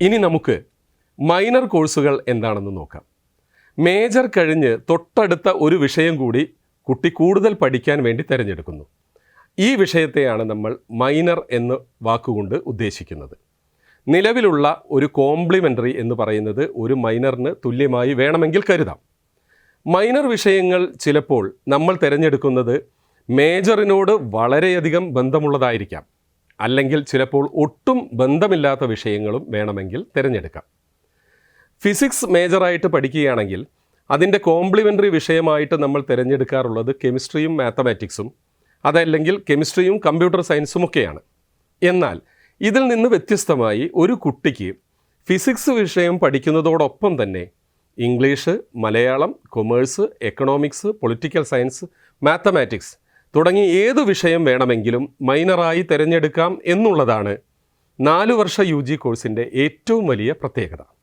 ഇനി നമുക്ക് മൈനർ കോഴ്സുകൾ എന്താണെന്ന് നോക്കാം. മേജർ കഴിഞ്ഞ് തൊട്ടടുത്ത ഒരു വിഷയം കൂടി കുട്ടി കൂടുതൽ പഠിക്കാൻ വേണ്ടി തിരഞ്ഞെടുക്കുന്നു. ഈ വിഷയത്തെയാണ് നമ്മൾ മൈനർ എന്ന് വാക്കുകൊണ്ട് ഉദ്ദേശിക്കുന്നത്. നിലവിലുള്ള ഒരു കോംപ്ലിമെന്ററി എന്ന് പറയുന്നത് ഒരു മൈനറിന് തുല്യമായി വേണമെങ്കിൽ കരുതാം. മൈനർ വിഷയങ്ങൾ ചിലപ്പോൾ നമ്മൾ തിരഞ്ഞെടുക്കുന്നത് മേജറിനോട് വളരെയധികം ബന്ധമുള്ളതായിരിക്കാം. അല്ലെങ്കിൽ ചിലപ്പോൾ ഒട്ടും ബന്ധമില്ലാത്ത വിഷയങ്ങളും വേണമെങ്കിൽ തിരഞ്ഞെടുക്കാം. ഫിസിക്സ് മേജറായിട്ട് പഠിക്കുകയാണെങ്കിൽ അതിന്റെ കോംപ്ലിമെന്ററി വിഷയമായിട്ട് നമ്മൾ തിരഞ്ഞെടുക്കാറുള്ളത് കെമിസ്ട്രിയും മാത്തമാറ്റിക്സും അതല്ലെങ്കിൽ കെമിസ്ട്രിയും കമ്പ്യൂട്ടർ സയൻസും ഒക്കെയാണ്. എന്നാൽ ഇതിൽ നിന്ന് വ്യത്യസ്തമായി ഒരു കുട്ടിക്ക് ഫിസിക്സ് വിഷയം പഠിക്കുന്നതോടൊപ്പം തന്നെ English Malayalam commerce economics political science mathematics തുടങ്ങി ഏത് വിഷയം വേണമെങ്കിലും മൈനറായി തിരഞ്ഞെടുക്കാം എന്നുള്ളതാണ് നാലു വർഷ യു കോഴ്സിന്റെ ഏറ്റവും വലിയ പ്രത്യേകത.